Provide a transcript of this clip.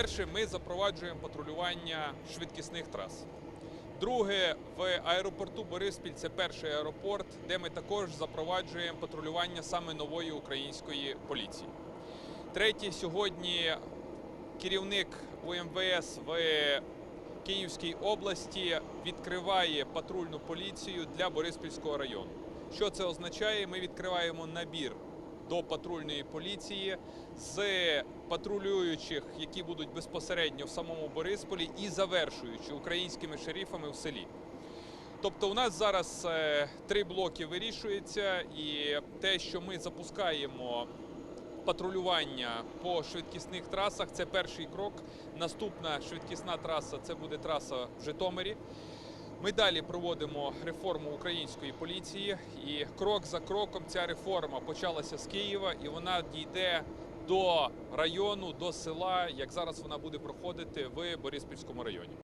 Перше, ми запроваджуємо патрулювання швидкісних трас. Друге, в аеропорту Бориспіль це перший аеропорт, де ми також запроваджуємо патрулювання саме нової української поліції. Третє, сьогодні керівник УМВС в Київській області відкриває патрульну поліцію для Бориспільського району. Що це означає? Ми відкриваємо набір до патрульної поліції з патрулюючих, які будуть безпосередньо в самому Борисполі, і завершуючи українськими шерифами в селі. Тобто, у нас зараз е, три блоки вирішується, і те, що ми запускаємо патрулювання по швидкісних трасах, це перший крок. Наступна швидкісна траса це буде траса в Житомирі. Ми далі проводимо реформу української поліції, і крок за кроком ця реформа почалася з Києва, і вона дійде до району, до села, як зараз вона буде проходити в Бориспільському районі.